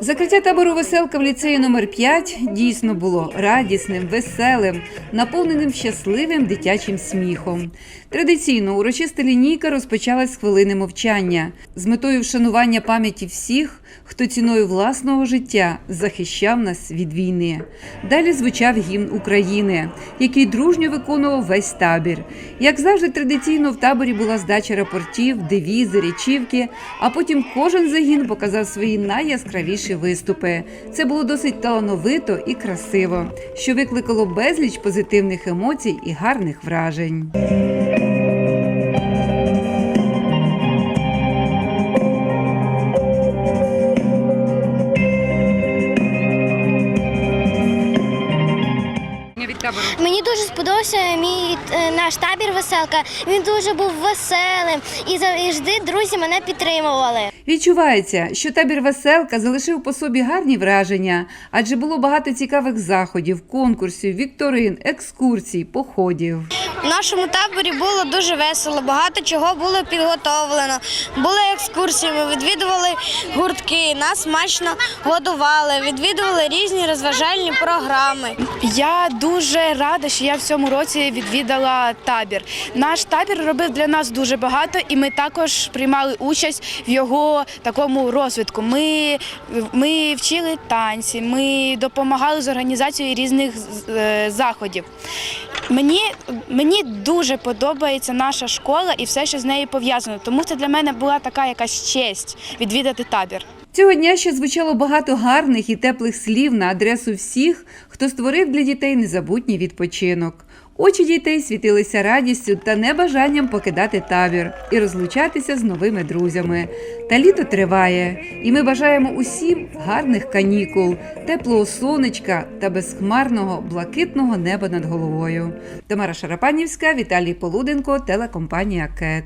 Закриття табору веселка в ліцеї номер 5 дійсно було радісним, веселим, наповненим щасливим дитячим сміхом. Традиційно урочиста лінійка розпочалась з хвилини мовчання з метою вшанування пам'яті всіх, хто ціною власного життя захищав нас від війни. Далі звучав гімн України, який дружньо виконував весь табір. Як завжди, традиційно в таборі була здача рапортів, девізи, речівки, а потім кожен загін показав свої найяскравіші виступи. Це було досить талановито і красиво, що викликало безліч позитивних емоцій і гарних вражень. Табору Мені дуже сподобався мій е, наш табір веселка. Він дуже був веселим і завжди друзі мене підтримували. Відчувається, що табір веселка залишив по собі гарні враження, адже було багато цікавих заходів, конкурсів, вікторин, екскурсій, походів. В нашому таборі було дуже весело, багато чого було підготовлено. Були екскурсії, ми відвідували гуртки, нас смачно годували, відвідували різні розважальні програми. Я дуже рада, що я в цьому році відвідала табір. Наш табір робив для нас дуже багато, і ми також приймали участь в його такому розвитку. Ми, ми вчили танці, ми допомагали з організацією різних е, заходів. Мені, мені дуже подобається наша школа і все, що з нею пов'язано. Тому це для мене була така якась честь відвідати табір. Цього дня ще звучало багато гарних і теплих слів на адресу всіх, хто створив для дітей незабутній відпочинок. Очі дітей світилися радістю та небажанням покидати табір і розлучатися з новими друзями. Та літо триває, і ми бажаємо усім гарних канікул, теплого сонечка та безхмарного блакитного неба над головою. Тамара Шарапанівська, Віталій Полуденко, телекомпанія Кет.